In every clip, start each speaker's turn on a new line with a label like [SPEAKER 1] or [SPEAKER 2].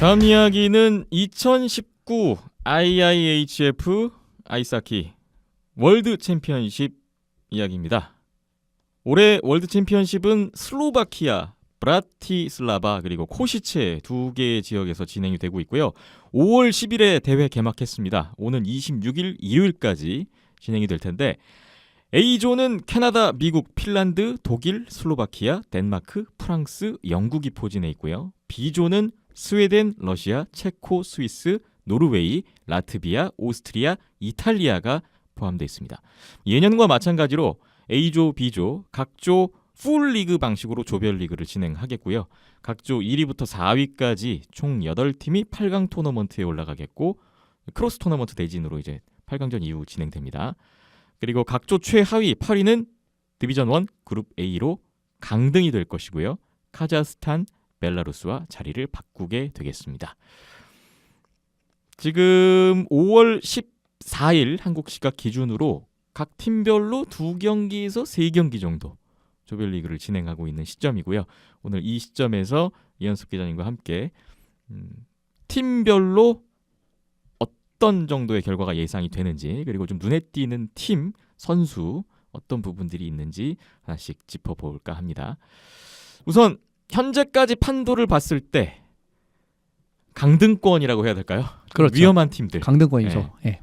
[SPEAKER 1] 다음 이야기는 2019 IIHF 아이스하키 월드 챔피언십 이야기입니다. 올해 월드 챔피언십은 슬로바키아, 브라티슬라바 그리고 코시체 두 개의 지역에서 진행이 되고 있고요. 5월 10일에 대회 개막했습니다. 오는 26일 일요일까지 진행이 될 텐데 A조는 캐나다, 미국, 핀란드, 독일, 슬로바키아, 덴마크, 프랑스, 영국이 포진해 있고요. B조는 스웨덴, 러시아, 체코, 스위스, 노르웨이, 라트비아, 오스트리아, 이탈리아가 포함되어 있습니다. 예년과 마찬가지로 A조, B조 각조 풀 리그 방식으로 조별 리그를 진행하겠고요. 각조 1위부터 4위까지 총 8팀이 8강 토너먼트에 올라가겠고 크로스 토너먼트 대진으로 이제 8강전 이후 진행됩니다. 그리고 각조 최하위 8위는 디비전 1 그룹 A로 강등이 될 것이고요. 카자흐스탄, 벨라루스와 자리를 바꾸게 되겠습니다. 지금 5월 14일 한국 시각 기준으로 각 팀별로 두 경기에서 세 경기 정도 조별리그를 진행하고 있는 시점이고요. 오늘 이 시점에서 이현숙 기자님과 함께 음, 팀별로 어떤 정도의 결과가 예상이 되는지 그리고 좀 눈에 띄는 팀 선수 어떤 부분들이 있는지 하나씩 짚어볼까 합니다. 우선 현재까지 판도를 봤을 때 강등권이라고 해야 될까요?
[SPEAKER 2] 그렇죠.
[SPEAKER 1] 위험한 팀들
[SPEAKER 2] 강등권이죠. 예.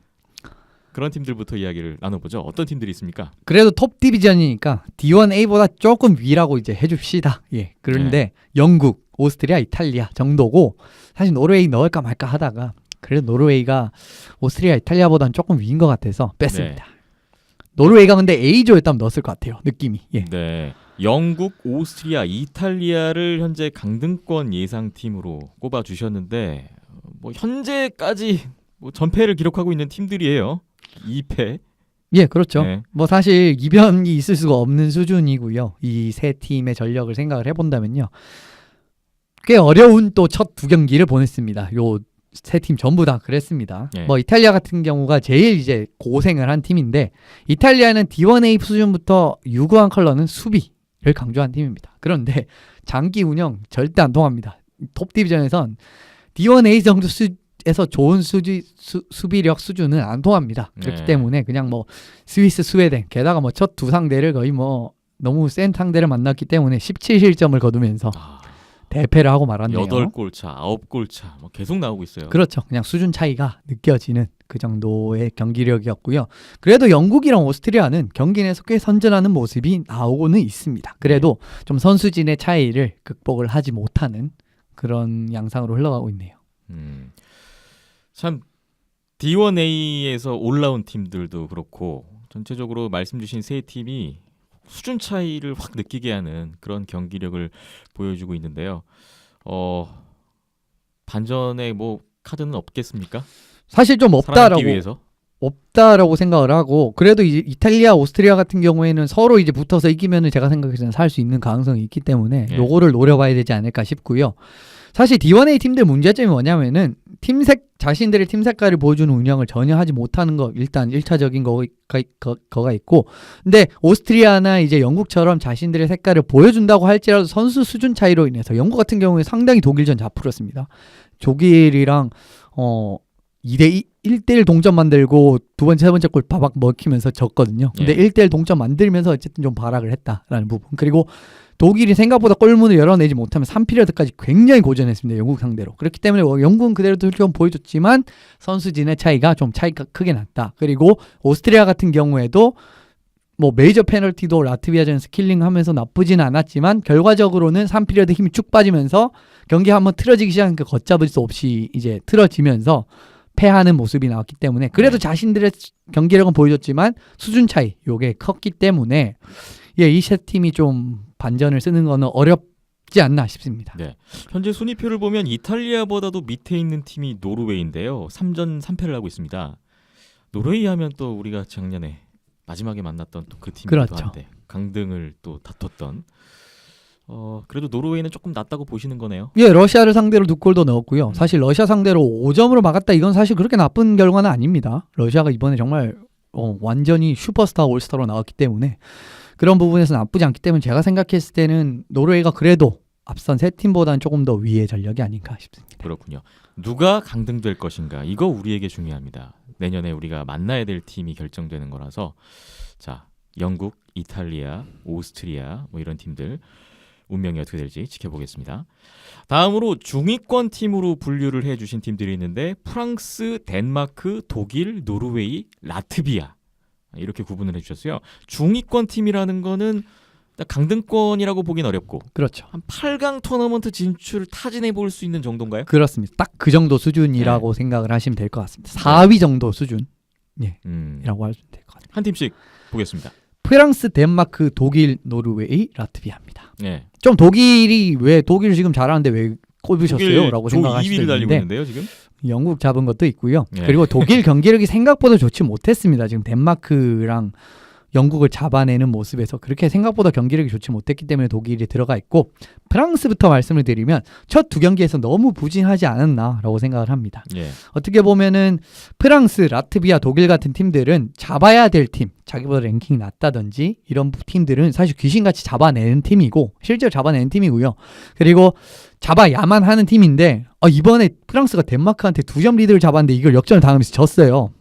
[SPEAKER 1] 그런 팀들부터 이야기를 나눠보죠. 어떤 팀들이 있습니까?
[SPEAKER 2] 그래도 톱 디비전이니까 D1A보다 조금 위라고 이제 해줍시다. 예. 그런데 영국, 오스트리아, 이탈리아 정도고 사실 노르웨이 넣을까 말까 하다가 그래도 노르웨이가 오스트리아, 이탈리아보다는 조금 위인 것 같아서 뺐습니다. 노르웨이가 근데 A조였다면 넣었을 것 같아요. 느낌이. 예.
[SPEAKER 1] 네. 영국, 오스트리아, 이탈리아를 현재 강등권 예상 팀으로 꼽아 주셨는데 뭐 현재까지 뭐 전패를 기록하고 있는 팀들이에요. 2패.
[SPEAKER 2] 예, 그렇죠.
[SPEAKER 1] 네.
[SPEAKER 2] 뭐 사실 이변이 있을 수가 없는 수준이고요. 이 세 팀의 전력을 생각을 해본다면요. 꽤 어려운 또 첫 두 경기를 보냈습니다. 요 세 팀 전부 다 그랬습니다.
[SPEAKER 1] 네.
[SPEAKER 2] 뭐 이탈리아 같은 경우가 제일 이제 고생을 한 팀인데 이탈리아는 D1A 수준부터 유구한 컬러는 수비 를 강조한 팀입니다. 그런데 장기 운영 절대 안 통합니다. 톱 디비전에선 D1A 정도 수 에서 좋은 수지, 수, 수비력 수준은 안 통합니다. 그렇기
[SPEAKER 1] 네.
[SPEAKER 2] 때문에 그냥 뭐 스위스, 스웨덴 게다가 뭐 첫 두 상대를 거의 뭐 너무 센 상대를 만났기 때문에 17실점을 거두면서
[SPEAKER 1] 아,
[SPEAKER 2] 대패를 하고 말았네요.
[SPEAKER 1] 8골 차, 9골 차. 뭐 계속 나오고 있어요.
[SPEAKER 2] 그렇죠. 그냥 수준 차이가 느껴지는 그 정도의 경기력이었고요. 그래도 영국이랑 오스트리아는 경기 내에서 꽤 선전하는 모습이 나오고는 있습니다. 그래도 좀 선수진의 차이를 극복을 하지 못하는 그런 양상으로 흘러가고 있네요.
[SPEAKER 1] 음. 참 D1A에서 올라온 팀들도 그렇고 전체적으로 말씀 주신 세 팀이 수준 차이를 확 느끼게 하는 그런 경기력을 보여주고 있는데요. 어 반전에 뭐 카드는 없겠습니까?
[SPEAKER 2] 사실 좀 없다라고
[SPEAKER 1] 위해서.
[SPEAKER 2] 없다라고 생각을 하고 그래도 이, 이탈리아, 오스트리아 같은 경우에는 서로 이제 붙어서 이기면은 제가 생각해서는 살 수 있는 가능성이 있기 때문에
[SPEAKER 1] 예.
[SPEAKER 2] 요거를 노려봐야 되지 않을까 싶고요. 사실 D1A 팀들 문제점이 뭐냐면은 팀색 자신들의 팀 색깔을 보여주는 운영을 전혀 하지 못하는 거 일단 일차적인 거가, 거, 거가 있고 근데 오스트리아나 이제 영국처럼 자신들의 색깔을 보여준다고 할지라도 선수 수준 차이로 인해서 영국 같은 경우에 상당히 독일전 잡풀었습니다. 독일이랑 어 2대 1대1 동점 만들고 두 번째 세 번째 골 바박 먹히면서 졌거든요. 근데
[SPEAKER 1] 예.
[SPEAKER 2] 1대1 동점 만들면서 어쨌든 좀 발악을 했다라는 부분. 그리고 독일이 생각보다 골문을 열어내지 못하면 3피리어드까지 굉장히 고전했습니다. 영국 상대로. 그렇기 때문에 뭐 영국은 그대로도 좀 보여줬지만 선수진의 차이가 좀 차이가 크게 났다. 그리고 오스트리아 같은 경우에도 뭐 메이저 페널티도 라트비아전에서 킬링 하면서 나쁘진 않았지만 결과적으로는 3피리어드 힘이 쭉 빠지면서 경기 한번 틀어지기 시작하니까 걷잡을 수 없이 이제 틀어지면서 패하는 모습이 나왔기 때문에 그래도
[SPEAKER 1] 네.
[SPEAKER 2] 자신들의 경기력은 보여줬지만 수준 차이 요게 컸기 때문에 예, 이 세 팀이 좀 반전을 쓰는 거는 어렵지 않나 싶습니다.
[SPEAKER 1] 네. 현재 순위표를 보면 이탈리아보다도 밑에 있는 팀이 노르웨이인데요. 3전 3패를 하고 있습니다. 노르웨이 하면 또 우리가 작년에 마지막에 만났던 또 그 팀이기도
[SPEAKER 2] 그렇죠.
[SPEAKER 1] 한데 강등을 또 다퉜던 어 그래도 노르웨이는 조금 낫다고 보시는 거네요.
[SPEAKER 2] 예, 러시아를 상대로 두 골도 넣었고요.
[SPEAKER 1] 음.
[SPEAKER 2] 사실 러시아 상대로 5점으로 막았다 이건 사실 그렇게 나쁜 결과는 아닙니다. 러시아가 이번에 정말 어, 완전히 슈퍼스타 올스타로 나왔기 때문에 그런 부분에서 나쁘지 않기 때문에 제가 생각했을 때는 노르웨이가 그래도 앞선 세 팀보다는 조금 더 위의 전력이 아닌가 싶습니다.
[SPEAKER 1] 그렇군요. 누가 강등될 것인가 이거 우리에게 중요합니다. 내년에 우리가 만나야 될 팀이 결정되는 거라서 자 영국, 이탈리아, 오스트리아 뭐 이런 팀들 운명이 어떻게 될지 지켜보겠습니다. 다음으로 중위권 팀으로 분류를 해주신 팀들이 있는데 프랑스, 덴마크, 독일, 노르웨이, 라트비아 이렇게 구분을 해주셨어요. 중위권 팀이라는 거는 강등권이라고 보긴 어렵고
[SPEAKER 2] 그렇죠.
[SPEAKER 1] 한 8강 토너먼트 진출 타진해 볼 수 있는 정도인가요?
[SPEAKER 2] 그렇습니다. 딱 그 정도 수준이라고 생각을 하시면 될 것 같습니다. 4위 정도 수준이라고
[SPEAKER 1] 음,
[SPEAKER 2] 하시면 될 것 같아요.
[SPEAKER 1] 한 팀씩 보겠습니다.
[SPEAKER 2] 프랑스, 덴마크, 독일, 노르웨이, 라트비아입니다.
[SPEAKER 1] 예.
[SPEAKER 2] 좀 독일이 왜 독일 지금 잘하는데 왜 꼽으셨어요? 라고
[SPEAKER 1] 조
[SPEAKER 2] 생각하실
[SPEAKER 1] 2위를
[SPEAKER 2] 수
[SPEAKER 1] 달리고
[SPEAKER 2] 있는데
[SPEAKER 1] 있는데요, 지금.
[SPEAKER 2] 영국 잡은 것도 있고요.
[SPEAKER 1] 예.
[SPEAKER 2] 그리고 독일 경기력이 생각보다 좋지 못했습니다. 지금 덴마크랑 영국을 잡아내는 모습에서 그렇게 생각보다 경기력이 좋지 못했기 때문에 독일이 들어가 있고 프랑스부터 말씀을 드리면 첫 두 경기에서 너무 부진하지 않았나라고 생각을 합니다.
[SPEAKER 1] 예.
[SPEAKER 2] 어떻게 보면은 프랑스, 라트비아, 독일 같은 팀들은 잡아야 될 팀, 자기보다 랭킹이 낮다든지 이런 팀들은 사실 귀신같이 잡아내는 팀이고 실제로 잡아내는 팀이고요. 그리고 잡아야만 하는 팀인데 어, 이번에 프랑스가 덴마크한테 두 점 리드를 잡았는데 이걸 역전을 당하면서 졌어요.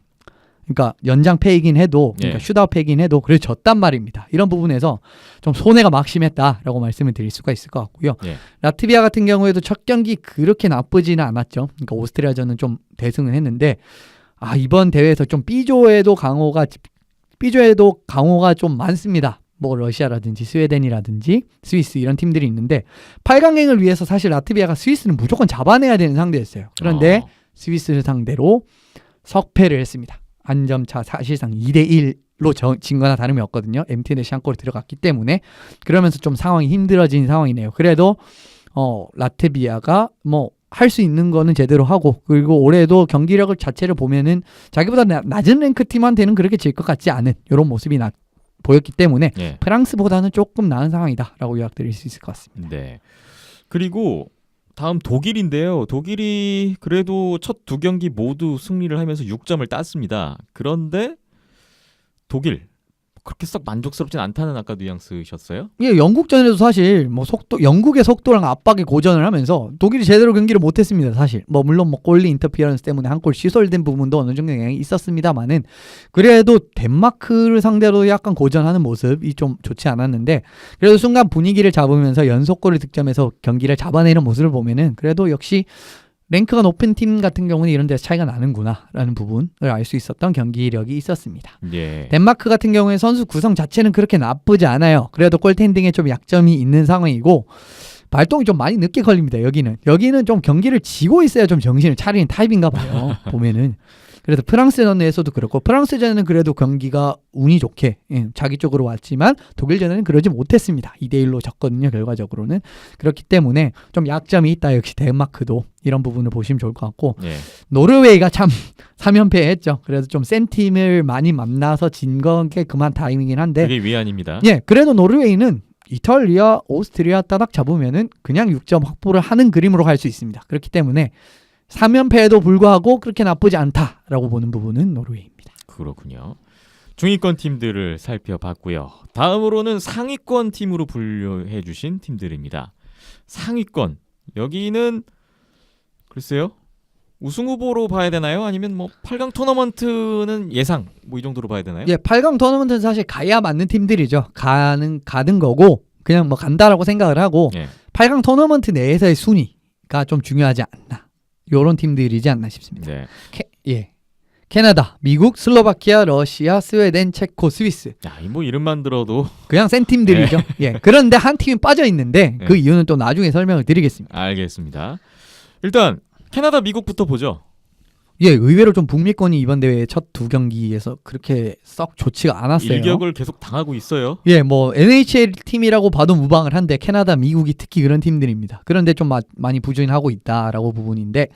[SPEAKER 2] 그러니까 연장 패이긴 해도 그러니까
[SPEAKER 1] 예.
[SPEAKER 2] 슛아웃 패이긴 해도 그래서 졌단 말입니다. 이런 부분에서 좀 손해가 막심했다라고 말씀을 드릴 수가 있을 것 같고요.
[SPEAKER 1] 예.
[SPEAKER 2] 라트비아 같은 경우에도 첫 경기 그렇게 나쁘지는 않았죠. 그러니까 오스트리아전은 좀 대승을 했는데 아 이번 대회에서 좀 B조에도 강호가 B조에도 강호가 좀 많습니다. 뭐 러시아라든지 스웨덴이라든지 스위스 이런 팀들이 있는데 8강행을 위해서 사실 라트비아가 스위스는 무조건 잡아내야 되는 상대였어요. 그런데
[SPEAKER 1] 어,
[SPEAKER 2] 스위스를 상대로 석패를 했습니다. 한 점 차 사실상 2대 1로 저, 진 거나 다름이 없거든요. MT 대시 한 골이 들어갔기 때문에 그러면서 좀 상황이 힘들어진 상황이네요. 그래도 어 라트비아가 뭐 할 수 있는 거는 제대로 하고 그리고 올해도 경기력 을 자체를 보면은 자기보다 나- 낮은 랭크 팀한테는 그렇게 질 것 같지 않은 이런 모습이 나, 보였기 때문에
[SPEAKER 1] 예.
[SPEAKER 2] 프랑스보다는 조금 나은 상황이다라고 요약드릴 수 있을 것 같습니다.
[SPEAKER 1] 네. 그리고 다음 독일인데요. 독일이 그래도 첫 두 경기 모두 승리를 하면서 6점을 땄습니다. 그런데 독일 그렇게 썩 만족스럽진 않다는 아까 뉘앙스셨어요?
[SPEAKER 2] 예, 영국전에도 사실 뭐 속도 영국의 속도랑 압박에 고전을 하면서 독일이 제대로 경기를 못했습니다. 사실 뭐 물론 뭐 골리 인터피어런스 때문에 한골 취소된 부분도 어느 정도 영향이 있었습니다만은 그래도 덴마크를 상대로 약간 고전하는 모습이 좀 좋지 않았는데 그래도 순간 분위기를 잡으면서 연속골을 득점해서 경기를 잡아내는 모습을 보면은 그래도 역시 랭크가 높은 팀 같은 경우는 이런 데서 차이가 나는구나라는 부분을 알 수 있었던 경기력이 있었습니다.
[SPEAKER 1] 예.
[SPEAKER 2] 덴마크 같은 경우에 선수 구성 자체는 그렇게 나쁘지 않아요. 그래도 골텐딩에 좀 약점이 있는 상황이고 발동이 좀 많이 늦게 걸립니다. 여기는 여기는 좀 경기를 지고 있어야 좀 정신을 차리는 타입인가 봐요. 보면은 그래서 프랑스전 에서도 그렇고 프랑스전에는 그래도 경기가 운이 좋게 예, 자기 쪽으로 왔지만 독일전에는 그러지 못했습니다. 2대 1로 졌거든요. 결과적으로는 그렇기 때문에 좀 약점이 있다. 역시 덴마크도 이런 부분을 보시면 좋을 것 같고
[SPEAKER 1] 예.
[SPEAKER 2] 노르웨이가 참 3연패 했죠. 그래서 좀 센 팀을 많이 만나서 진게 그만 다행이긴 한데
[SPEAKER 1] 그게 위안입니다.
[SPEAKER 2] 예, 그래도 노르웨이는 이탈리아, 오스트리아 따닥 잡으면은 그냥 6점 확보를 하는 그림으로 갈 수 있습니다. 그렇기 때문에 3연패에도 불구하고 그렇게 나쁘지 않다라고 보는 부분은 노르웨이입니다.
[SPEAKER 1] 그렇군요. 중위권 팀들을 살펴봤고요. 다음으로는 상위권 팀으로 분류해 주신 팀들입니다. 상위권 여기는 글쎄요. 우승 후보로 봐야 되나요? 아니면 뭐 8강 토너먼트는 예상 뭐 이 정도로 봐야 되나요?
[SPEAKER 2] 예, 8강 토너먼트는 사실 가야 맞는 팀들이죠. 가는 가는 거고 그냥 뭐 간다라고 생각을 하고
[SPEAKER 1] 예.
[SPEAKER 2] 8강 토너먼트 내에서의 순위가 좀 중요하지 않나. 요런 팀들이지 않나 싶습니다.
[SPEAKER 1] 네.
[SPEAKER 2] 캐, 예. 캐나다, 미국, 슬로바키아, 러시아, 스웨덴, 체코, 스위스.
[SPEAKER 1] 야, 이뭐 이름만 들어도
[SPEAKER 2] 그냥 센 팀들이죠. 예. 그런데 한 팀이 빠져 있는데 그
[SPEAKER 1] 네.
[SPEAKER 2] 이유는 또 나중에 설명을 드리겠습니다.
[SPEAKER 1] 알겠습니다. 일단 캐나다, 미국부터 보죠.
[SPEAKER 2] 예, 의외로 좀 북미권이 이번 대회 첫 두 경기에서 그렇게 썩 좋지가 않았어요.
[SPEAKER 1] 일격을 계속 당하고 있어요.
[SPEAKER 2] 예, 뭐 NHL 팀이라고 봐도 무방을 한데 캐나다, 미국이 특히 그런 팀들입니다. 그런데 좀 마- 많이 부진하고 있다라고 부분인데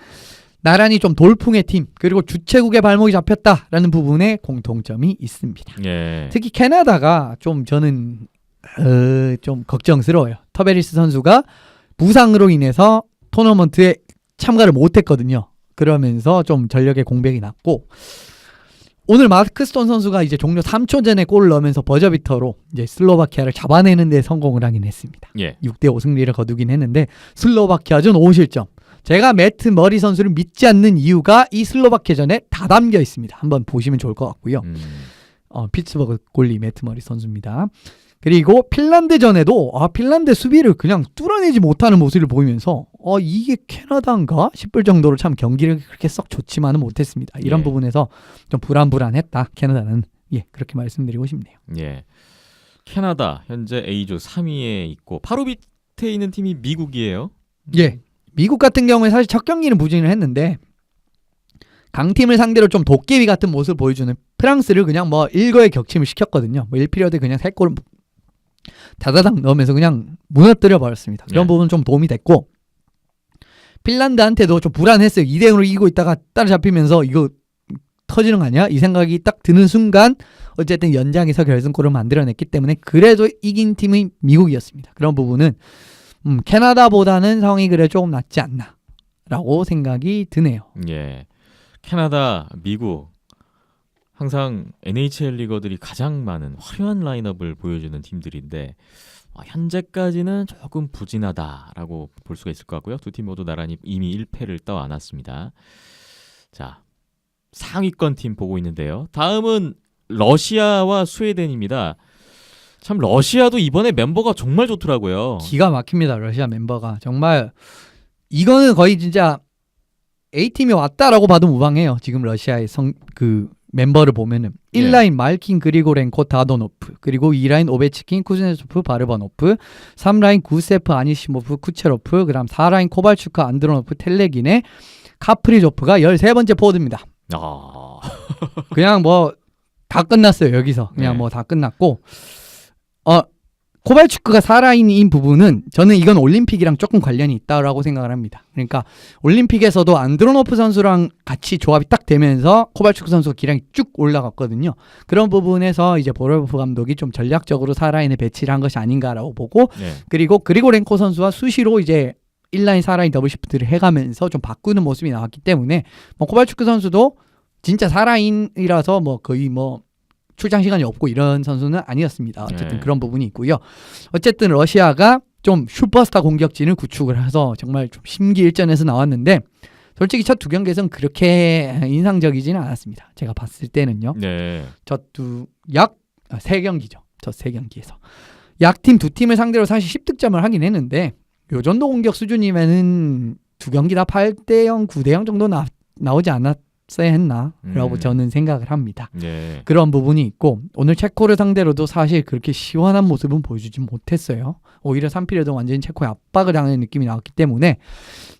[SPEAKER 2] 나란히 좀 돌풍의 팀 그리고 주최국의 발목이 잡혔다라는 부분에 공통점이 있습니다.
[SPEAKER 1] 예.
[SPEAKER 2] 특히 캐나다가 좀 저는 어, 좀 걱정스러워요. 터베리스 선수가 부상으로 인해서 토너먼트에 참가를 못했거든요. 그러면서 좀 전력의 공백이 났고 오늘 마크 스톤 선수가 이제 종료 3초 전에 골을 넣으면서 버저비터로 이제 슬로바키아를 잡아내는 데 성공을 하긴 했습니다.
[SPEAKER 1] 예.
[SPEAKER 2] 6대 5 승리를 거두긴 했는데 슬로바키아전 5실점. 제가 매트 머리 선수를 믿지 않는 이유가 이 슬로바키아전에 다 담겨 있습니다. 한번 보시면 좋을 것 같고요.
[SPEAKER 1] 음.
[SPEAKER 2] 어, 피츠버그 골리 매트 머리 선수입니다. 그리고 핀란드전에도 아 핀란드 수비를 그냥 뚫어내지 못하는 모습을 보이면서 어 이게 캐나다인가 싶을 정도로 참 경기를 그렇게 썩 좋지만은 못했습니다. 이런
[SPEAKER 1] 예.
[SPEAKER 2] 부분에서 좀 불안불안했다. 캐나다는 예 그렇게 말씀드리고 싶네요.
[SPEAKER 1] 예. 캐나다 현재 A조 3위에 있고 바로 밑에 있는 팀이 미국이에요.
[SPEAKER 2] 예. 미국 같은 경우에 사실 첫 경기는 부진을 했는데 강팀을 상대로 좀 도깨비 같은 모습을 보여주는 프랑스를 그냥 뭐 일거에 격침을 시켰거든요. 뭐 1피리어드 그냥 세 골을 다다닥 넣으면서 그냥 무너뜨려 버렸습니다. 그런
[SPEAKER 1] 네.
[SPEAKER 2] 부분 좀 도움이 됐고 핀란드한테도 좀 불안했어요. 2대 0으로 이기고 있다가 따라잡히면서 이거 터지는 거 아니야? 이 생각이 딱 드는 순간 어쨌든 연장에서 결승골을 만들어냈기 때문에 그래도 이긴 팀이 미국이었습니다. 그런 부분은 음, 캐나다보다는 상황이 그래 조금 낫지 않나라고 생각이 드네요.
[SPEAKER 1] 예. 캐나다, 미국 항상 NHL 리거들이 가장 많은 화려한 라인업을 보여주는 팀들인데 어, 현재까지는 조금 부진하다라고 볼 수가 있을 것 같고요. 두 팀 모두 나란히 이미 1패를 떠안았습니다. 자, 상위권 팀 보고 있는데요. 다음은 러시아와 스웨덴입니다. 참 러시아도 이번에 멤버가 정말 좋더라고요.
[SPEAKER 2] 기가 막힙니다. 러시아 멤버가 정말 이거는 거의 진짜 A 팀이 왔다라고 봐도 무방해요. 지금 러시아의 성 그 멤버를 보면은
[SPEAKER 1] 예.
[SPEAKER 2] 1라인 말킨 그리고 렌코 다도노프 그리고 2라인 오베치킨 쿠즈네소프 바르바노프 3라인 구세프 아니시모프 쿠체로프 그다음 4라인 코발추크 안드로노프 텔레긴의 카프리조프가 13번째 포워드입니다.
[SPEAKER 1] 아,
[SPEAKER 2] 그냥 뭐 다 끝났어요 여기서 그냥
[SPEAKER 1] 네.
[SPEAKER 2] 뭐다 끝났고 어 코발추크가 살아있는 부분은 저는 이건 올림픽이랑 조금 관련이 있다라고 생각을 합니다. 그러니까 올림픽에서도 안드로노프 선수랑 같이 조합이 딱 되면서 코발추크 선수가 기량이 쭉 올라갔거든요. 그런 부분에서 이제 보르프 감독이 좀 전략적으로 살아있는 배치를 한 것이 아닌가라고 보고
[SPEAKER 1] 네.
[SPEAKER 2] 그리고 그리고렌코 선수와 수시로 이제 1라인 4라인 더블 시프트를 해가면서 좀 바꾸는 모습이 나왔기 때문에 뭐 코발추크 선수도 진짜 4라인이라서 뭐 거의 뭐 출장 시간이 없고 이런 선수는 아니었습니다. 어쨌든
[SPEAKER 1] 네.
[SPEAKER 2] 그런 부분이 있고요. 어쨌든 러시아가 좀 슈퍼스타 공격진을 구축을 해서 정말 좀 심기일전에서 나왔는데 솔직히 첫 두 경기에서는 그렇게 인상적이지는 않았습니다. 제가 봤을 때는요.
[SPEAKER 1] 네.
[SPEAKER 2] 저두약세 경기죠. 저 세 경기에서 약팀 두 팀을 상대로 사실 10득점을 하긴 했는데 요 정도 공격 수준이면은 두 경기 다 8대 0, 9대 0 정도 나, 나오지 않았 어야 했나라고
[SPEAKER 1] 음.
[SPEAKER 2] 저는 생각을 합니다.
[SPEAKER 1] 네.
[SPEAKER 2] 그런 부분이 있고 오늘 체코를 상대로도 사실 그렇게 시원한 모습은 보여주지 못했어요. 오히려 3피리어드 완전히 체코에 압박을 당하는 느낌이 나왔기 때문에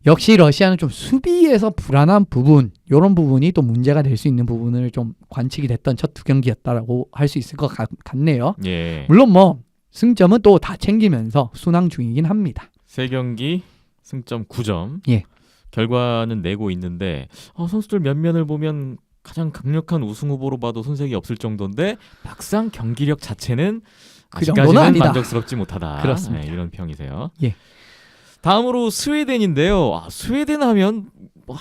[SPEAKER 2] 역시 러시아는 좀 수비에서 불안한 부분 이런 부분이 또 문제가 될 수 있는 부분을 좀 관측이 됐던 첫 두 경기였다라고 할 수 있을 것 같, 같네요.
[SPEAKER 1] 예.
[SPEAKER 2] 물론 뭐 승점은 또 다 챙기면서 순항 중이긴 합니다.
[SPEAKER 1] 세 경기 승점 9점.
[SPEAKER 2] 예.
[SPEAKER 1] 결과는 내고 있는데 어, 선수들 면면을 보면 가장 강력한 우승 후보로 봐도 손색이 없을 정도인데 막상 경기력 자체는
[SPEAKER 2] 그
[SPEAKER 1] 아직까지는. 만족스럽지 못하다.
[SPEAKER 2] 그렇습니다.
[SPEAKER 1] 네, 이런 평이세요.
[SPEAKER 2] 예.
[SPEAKER 1] 다음으로 스웨덴인데요. 아, 스웨덴 하면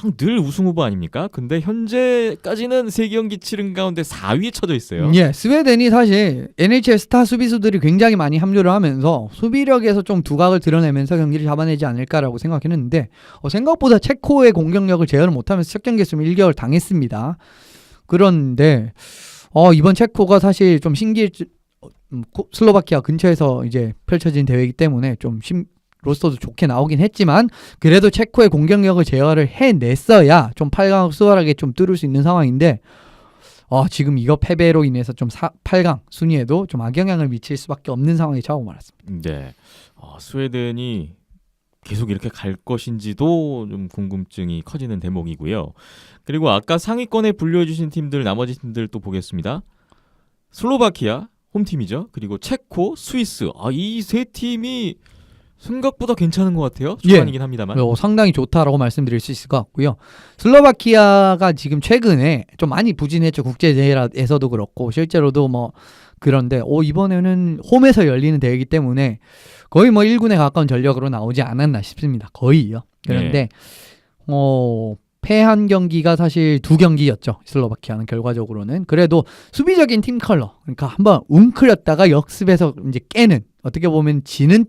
[SPEAKER 1] 뭐늘 우승 후보 아닙니까? 근데 현재까지는 세 경기 치른 가운데 4위에 쳐져 있어요.
[SPEAKER 2] 예, 스웨덴이 사실 NHL 스타 수비수들이 굉장히 많이 합류를 하면서 수비력에서 좀 두각을 드러내면서 경기를 잡아내지 않을까라고 생각했는데 어, 생각보다 체코의 공격력을 제어를 못하면서 첫 경기에서 1개월 당했습니다. 그런데 어, 이번 체코가 사실 좀 신기해 음, 코- 슬로바키아 근처에서 이제 펼쳐진 대회이기 때문에 좀 심, 로스터도 좋게 나오긴 했지만 그래도 체코의 공격력을 제어를 해냈어야 좀 8강을 수월하게 좀 뚫을 수 있는 상황인데 어, 지금 이거 패배로 인해서 좀 사, 8강 순위에도 좀 악영향을 미칠 수밖에 없는 상황에 처하고 말았습니다.
[SPEAKER 1] 네. 어, 스웨덴이 계속 이렇게 갈 것인지도 좀 궁금증이 커지는 대목이고요. 그리고 아까 상위권에 분류해 주신 팀들 나머지 팀들 또 보겠습니다. 슬로바키아 홈팀이죠. 그리고 체코, 스위스. 아, 이 세 팀이 생각보다 괜찮은 것 같아요.
[SPEAKER 2] 예.
[SPEAKER 1] 초반이긴 합니다만.
[SPEAKER 2] 어, 상당히 좋다라고 말씀드릴 수 있을 것 같고요. 슬로바키아가 지금 최근에 좀 많이 부진했죠. 국제 대회에서도 그렇고 실제로도 뭐 그런데 오 이번에는 홈에서 열리는 대회이기 때문에 거의 뭐 1군에 가까운 전력으로 나오지 않았나 싶습니다. 거의요. 그런데 어 패한 경기가 사실 두 경기였죠. 슬로바키아는 결과적으로는 그래도 수비적인 팀 컬러 그러니까 한번 웅크렸다가 역습에서 이제 깨는 어떻게 보면 지는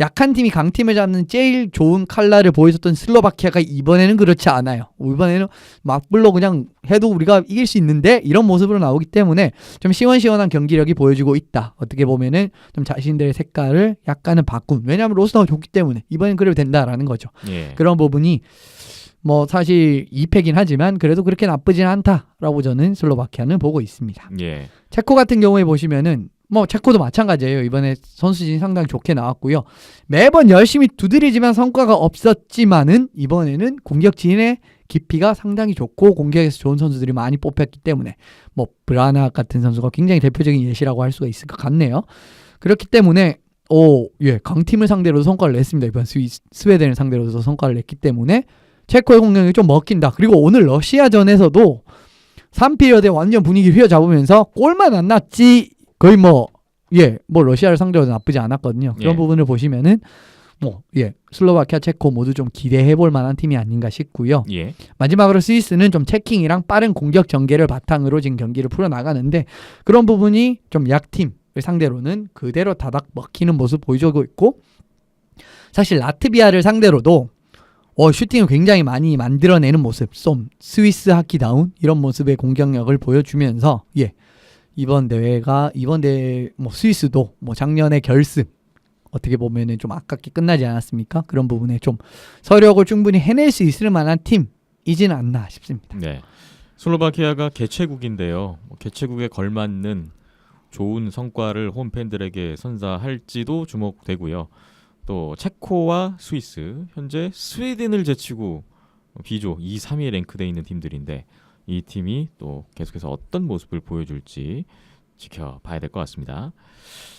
[SPEAKER 2] 약한 팀이 강팀을 잡는 제일 좋은 칼라를 보여줬던 슬로바키아가 이번에는 그렇지 않아요. 이번에는 맞불로 그냥 해도 우리가 이길 수 있는데 이런 모습으로 나오기 때문에 좀 시원시원한 경기력이 보여주고 있다. 어떻게 보면은 좀 자신들의 색깔을 약간은 바꾼. 왜냐하면 로스터가 좋기 때문에 이번엔 그래도 된다라는 거죠.
[SPEAKER 1] 예.
[SPEAKER 2] 그런 부분이 뭐 사실 2패긴 하지만 그래도 그렇게 나쁘진 않다라고 저는 슬로바키아는 보고 있습니다.
[SPEAKER 1] 예.
[SPEAKER 2] 체코 같은 경우에 보시면은 뭐 체코도 마찬가지예요. 이번에 선수진이 상당히 좋게 나왔고요. 매번 열심히 두드리지만 성과가 없었지만은 이번에는 공격진의 깊이가 상당히 좋고 공격에서 좋은 선수들이 많이 뽑혔기 때문에 뭐 브라나 같은 선수가 굉장히 대표적인 예시라고 할 수가 있을 것 같네요. 그렇기 때문에 오, 예, 강팀을 상대로도 성과를 냈습니다. 이번 스위, 스웨덴을 상대로도 성과를 냈기 때문에 체코의 공격이 좀 먹힌다. 그리고 오늘 러시아전에서도 3피리어드에 완전 분위기 휘어잡으면서 골만 안 났지 거의 뭐 예, 뭐 러시아를 상대로 나쁘지 않았거든요. 그런
[SPEAKER 1] 예.
[SPEAKER 2] 부분을 보시면은 뭐 예, 슬로바키아, 체코 모두 좀 기대해 볼 만한 팀이 아닌가 싶고요.
[SPEAKER 1] 예.
[SPEAKER 2] 마지막으로 스위스는 좀 체킹이랑 빠른 공격 전개를 바탕으로 지금 경기를 풀어 나가는데 그런 부분이 좀 약팀을 상대로는 그대로 다닥 먹히는 모습 보여주고 있고 사실 라트비아를 상대로도 어, 슈팅을 굉장히 많이 만들어내는 모습, 좀 스위스 하키다운 이런 모습의 공격력을 보여주면서 예 이번 대회가 이번 대회 뭐 스위스도 뭐 작년에 결승 어떻게 보면은 좀 아깝게 끝나지 않았습니까? 그런 부분에 좀 서력을 충분히 해낼 수 있을 만한 팀이지는 않나 싶습니다.
[SPEAKER 1] 네. 슬로바키아가 개최국인데요. 뭐 개최국에 걸맞는 좋은 성과를 홈 팬들에게 선사할지도 주목되고요. 또 체코와 스위스 현재 스웨덴을 제치고 B조 2, 3위에 랭크돼 있는 팀들인데 이 팀이 또 계속해서 어떤 모습을 보여줄지 지켜봐야 될 것 같습니다.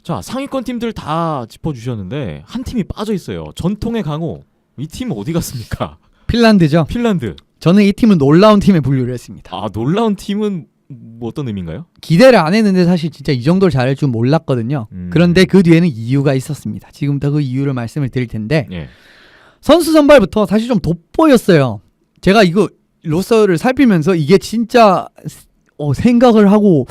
[SPEAKER 1] 자 상위권 팀들 다 짚어주셨는데 한 팀이 빠져 있어요. 전통의 강호 이 팀 어디 갔습니까?
[SPEAKER 2] 핀란드죠.
[SPEAKER 1] 핀란드.
[SPEAKER 2] 저는 이 팀은 놀라운 팀에 분류를 했습니다.
[SPEAKER 1] 아 놀라운 팀은 뭐 어떤 의미인가요?
[SPEAKER 2] 기대를 안 했는데 사실 진짜 이 정도를 잘할 줄 몰랐거든요.
[SPEAKER 1] 음.
[SPEAKER 2] 그런데 그 뒤에는 이유가 있었습니다. 지금부터 그 이유를 말씀을 드릴 텐데
[SPEAKER 1] 예.
[SPEAKER 2] 선수 선발부터 사실 좀 돋보였어요. 제가 이거 로서를 살피면서 이게 진짜 어, 생각을 하고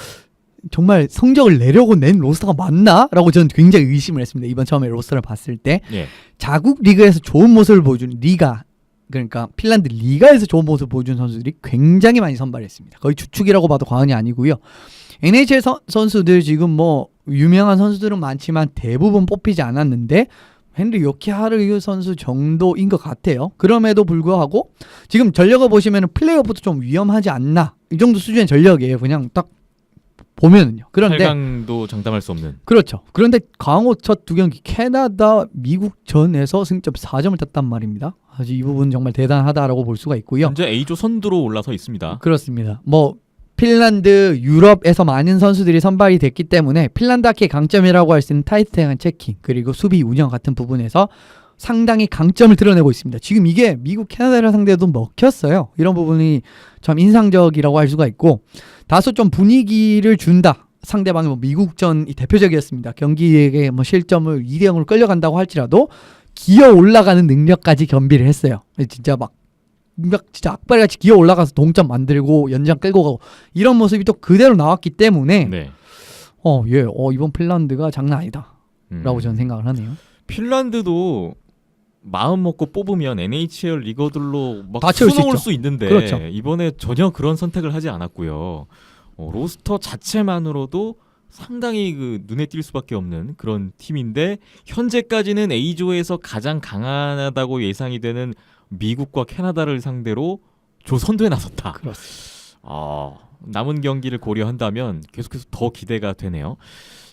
[SPEAKER 2] 정말 성적을 내려고 낸 로스터가 맞나?라고 저는 굉장히 의심을 했습니다. 이번 처음에 로스터를 봤을 때
[SPEAKER 1] 예.
[SPEAKER 2] 자국 리그에서 좋은 모습을 보여주는 리가 그러니까 핀란드 리가에서 좋은 모습을 보여준 선수들이 굉장히 많이 선발했습니다. 거의 주축이라고 봐도 과언이 아니고요. NHL 선, 선수들 지금 뭐 유명한 선수들은 많지만 대부분 뽑히지 않았는데 헨리 요키하르 선수 정도인 것 같아요. 그럼에도 불구하고 지금 전력을 보시면 플레이오프도 좀 위험하지 않나 이 정도 수준의 전력이에요. 그냥 딱 보면은요. 그런데
[SPEAKER 1] 8강도 장담할 수 없는.
[SPEAKER 2] 그렇죠. 그런데 강호 첫 두 경기 캐나다 미국 전에서 승점 4점을 땄단 말입니다. 사실 이 부분 정말 대단하다라고 볼 수가 있고요.
[SPEAKER 1] 현재 A조 선두로 올라서 있습니다.
[SPEAKER 2] 그렇습니다. 뭐 핀란드, 유럽에서 많은 선수들이 선발이 됐기 때문에 핀란드 하키의 강점이라고 할 수 있는 타이트한 체킹 그리고 수비 운영 같은 부분에서 상당히 강점을 드러내고 있습니다. 지금 이게 미국, 캐나다를 상대도 먹혔어요. 이런 부분이 참 인상적이라고 할 수가 있고 다소 좀 분위기를 준다. 상대방이 뭐 미국전이 대표적이었습니다. 경기에게 뭐 실점을 2대 0으로 끌려간다고 할지라도 기어 올라가는 능력까지 겸비를 했어요. 진짜 막, 막 진짜 악발같이 기어 올라가서 동점 만들고 연장 끌고 가고 이런 모습이 또 그대로 나왔기 때문에
[SPEAKER 1] 네.
[SPEAKER 2] 어, 예, 어, 이번 핀란드가 장난 아니다라고
[SPEAKER 1] 음.
[SPEAKER 2] 저는 생각을 하네요.
[SPEAKER 1] 핀란드도 마음 먹고 뽑으면 NHL 리거들로 막
[SPEAKER 2] 다 채울 수
[SPEAKER 1] 수놓을
[SPEAKER 2] 있죠.
[SPEAKER 1] 수 있는데
[SPEAKER 2] 그렇죠.
[SPEAKER 1] 이번에 전혀 그런 선택을 하지 않았고요. 어, 로스터 자체만으로도 상당히 그 눈에 띌 수밖에 없는 그런 팀인데 현재까지는 A조에서 가장 강하다고 예상이 되는 미국과 캐나다를 상대로 조선도에 나섰다.
[SPEAKER 2] 그렇습니다.
[SPEAKER 1] 아, 남은 경기를 고려한다면 계속해서 더 기대가 되네요.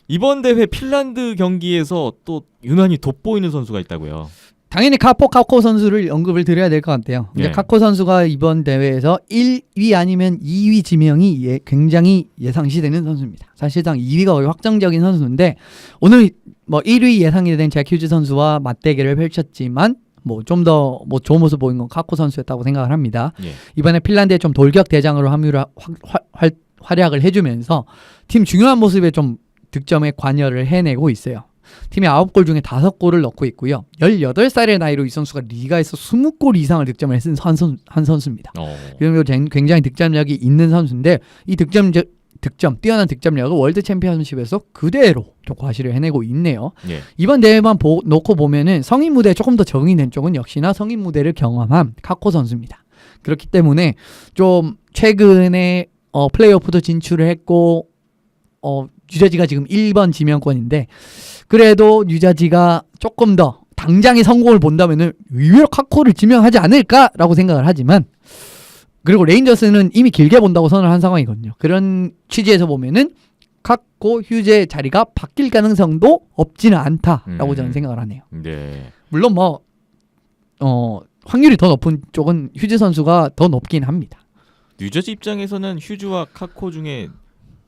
[SPEAKER 1] 이번 대회 핀란드 경기에서 또 유난히 돋보이는 선수가 있다고요.
[SPEAKER 2] 당연히 카포 카코 선수를 언급을 드려야 될 것 같아요. 근데
[SPEAKER 1] 예.
[SPEAKER 2] 카코 선수가 이번 대회에서 1위 아니면 2위 지명이 예, 굉장히 예상시 되는 선수입니다. 사실상 2위가 거의 확정적인 선수인데 오늘 뭐 1위 예상이 된 제큐즈 선수와 맞대결을 펼쳤지만 뭐 좀 더 뭐 좋은 모습 보인 건 카코 선수였다고 생각을 합니다.
[SPEAKER 1] 예.
[SPEAKER 2] 이번에 핀란드에 좀 돌격 대장으로 합류를 하- 활, 활, 활약을 해주면서 팀 중요한 모습에 좀 득점에 관여를 해내고 있어요. 팀이 9골 중에 5골을 넣고 있고요. 18살의 나이로 이 선수가 리가에서 20골 이상을 득점을 했은 한, 선, 한 선수입니다.
[SPEAKER 1] 어.
[SPEAKER 2] 이 굉장히 득점력이 있는 선수인데 이 득점 득점 뛰어난 득점력을 월드 챔피언십에서 그대로 좀 과시를 해내고 있네요.
[SPEAKER 1] 예.
[SPEAKER 2] 이번 대회만 보, 놓고 보면은 성인 무대에 조금 더 적응이 된 쪽은 역시나 성인 무대를 경험한 카코 선수입니다. 그렇기 때문에 좀 최근에 어, 플레이오프도 진출을 했고 어, 유자지가 지금 1번 지명권인데 그래도 유자지가 조금 더 당장의 성공을 본다면은 의외로 카코를 지명하지 않을까라고 생각을 하지만 그리고 레인저스는 이미 길게 본다고 선을 한 상황이거든요. 그런 취지에서 보면은 카코 휴제 자리가 바뀔 가능성도 없지는 않다라고
[SPEAKER 1] 음.
[SPEAKER 2] 저는 생각을 하네요.
[SPEAKER 1] 네.
[SPEAKER 2] 물론 뭐 어, 확률이 더 높은 쪽은 휴즈 선수가 더 높긴 합니다.
[SPEAKER 1] 뉴저지 입장에서는 휴즈와 카코 중에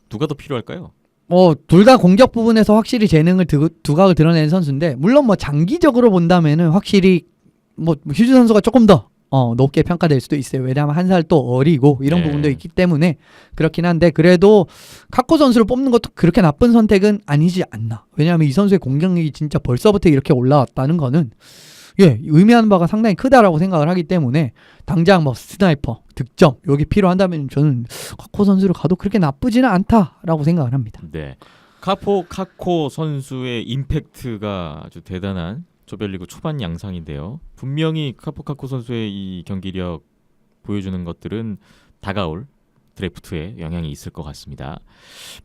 [SPEAKER 1] 누가 더 필요할까요?
[SPEAKER 2] 뭐둘다 공격 부분에서 확실히 재능을 두, 두각을 드러내는 선수인데 물론 뭐 장기적으로 본다면은 확실히 뭐 휴즈 선수가 조금 더 어, 높게 평가될 수도 있어요. 왜냐하면 한 살 또 어리고 이런
[SPEAKER 1] 네.
[SPEAKER 2] 부분도 있기 때문에 그렇긴 한데 그래도 카코 선수를 뽑는 것도 그렇게 나쁜 선택은 아니지 않나. 왜냐하면 이 선수의 공격력이 진짜 벌써부터 이렇게 올라왔다는 거는 예 의미하는 바가 상당히 크다라고 생각을 하기 때문에 당장 뭐 스나이퍼 득점 여기 필요한다면 저는 카코 선수를 가도 그렇게 나쁘지는 않다라고 생각을 합니다.
[SPEAKER 1] 네. 카포 카코 선수의 임팩트가 아주 대단한 조별리그 초반 양상인데요. 분명히 카포 카코 선수의 이 경기력 보여주는 것들은 다가올 드래프트에 영향이 있을 것 같습니다.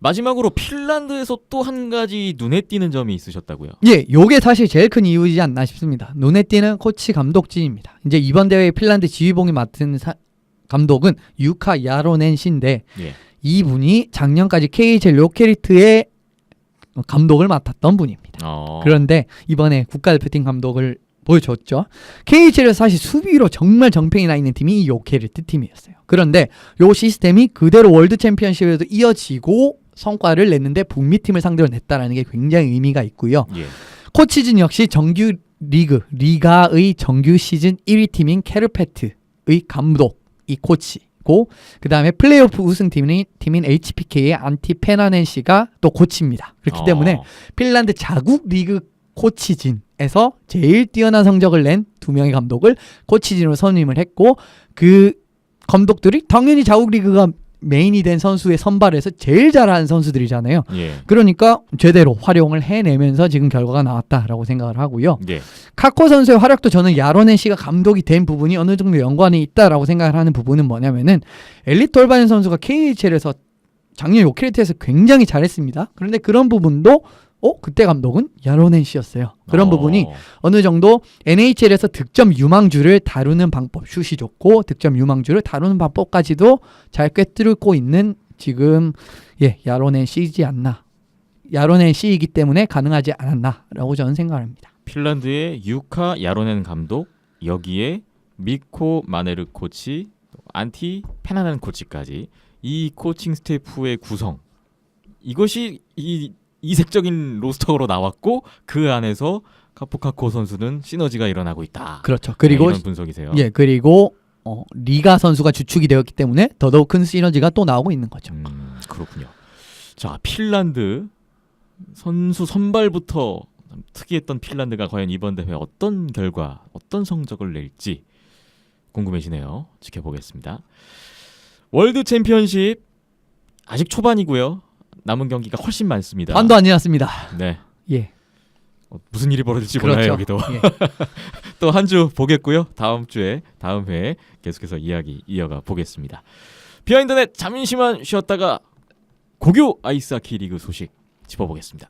[SPEAKER 1] 마지막으로 핀란드에서 또 한 가지 눈에 띄는 점이 있으셨다고요.
[SPEAKER 2] 예, 요게 사실 제일 큰 이유이지 않나 싶습니다. 눈에 띄는 코치 감독진입니다. 이제 이번 대회 핀란드 지휘봉이 맡은 사- 감독은 유카 야로넨 씨인데
[SPEAKER 1] 예.
[SPEAKER 2] 이분이 작년까지 KHL 로케리트의 감독을 맡았던 분입니다.
[SPEAKER 1] 어.
[SPEAKER 2] 그런데 이번에 국가대표팀 감독을 보여줬죠. KHL에서 사실 수비로 정말 정평이 나 있는 팀이 이 요케리트 팀이었어요. 그런데 요 시스템이 그대로 월드 챔피언십에도 이어지고 성과를 냈는데 북미 팀을 상대로 냈다라는 게 굉장히 의미가 있고요.
[SPEAKER 1] 예.
[SPEAKER 2] 코치진 역시 정규 리그 리가의 정규 시즌 1위 팀인 케르페트의 감독 이 코치 고 그 다음에 플레이오프 우승팀인 팀인 HPK의 안티 페나넨 씨가 또 코치입니다. 그렇기
[SPEAKER 1] 어.
[SPEAKER 2] 때문에 핀란드 자국 리그 코치진에서 제일 뛰어난 성적을 낸 두 명의 감독을 코치진으로 선임을 했고 그 감독들이 당연히 자국 리그가 메인이 된 선수의 선발에서 제일 잘하는 선수들이잖아요.
[SPEAKER 1] 예.
[SPEAKER 2] 그러니까 제대로 활용을 해내면서 지금 결과가 나왔다라고 생각을 하고요.
[SPEAKER 1] 예.
[SPEAKER 2] 카코 선수의 활약도 저는 야로넨 씨가 감독이 된 부분이 어느 정도 연관이 있다라고 생각을 하는 부분은 뭐냐면은 엘리트 올바인 선수가 KHL에서 작년 요케리트에서 굉장히 잘했습니다. 그런데 그런 부분도 어 그때 감독은 야로넨 씨였어요. 그런
[SPEAKER 1] 어.
[SPEAKER 2] 부분이 어느 정도 NHL에서 득점 유망주를 다루는 방법, 슛이 좋고 득점 유망주를 다루는 방법까지도 잘 꿰뚫고 있는 지금 예 야로넨 씨이지 않나. 야로넨 씨이기 때문에 가능하지 않았나라고 저는 생각합니다.
[SPEAKER 1] 핀란드의 유카 야로넨 감독 여기에 미코 마네르 코치 또 안티 페나난 코치까지 이 코칭 스태프의 구성 이것이 이 이색적인 로스터로 나왔고 그 안에서 카포카코 선수는 시너지가 일어나고 있다.
[SPEAKER 2] 그렇죠. 그리고
[SPEAKER 1] 네, 이런 분석이세요.
[SPEAKER 2] 예 그리고 어, 리가 선수가 주축이 되었기 때문에 더더욱 큰 시너지가 또 나오고 있는 거죠.
[SPEAKER 1] 음, 그렇군요. 자, 핀란드 선수 선발부터 특이했던 핀란드가 과연 이번 대회 어떤 결과, 어떤 성적을 낼지 궁금해지네요. 지켜보겠습니다. 월드 챔피언십 아직 초반이고요. 남은 경기가 훨씬 많습니다.
[SPEAKER 2] 반도 안 지났습니다.
[SPEAKER 1] 네.
[SPEAKER 2] 예.
[SPEAKER 1] 어, 무슨 일이 벌어질지 몰라요 여기도.
[SPEAKER 2] 예.
[SPEAKER 1] 또 한 주 보겠고요. 다음 주에 다음 회에 계속해서 이야기 이어가 보겠습니다. 비하인드넷 잠시만 쉬었다가 고교 아이스하키 리그 소식 짚어보겠습니다.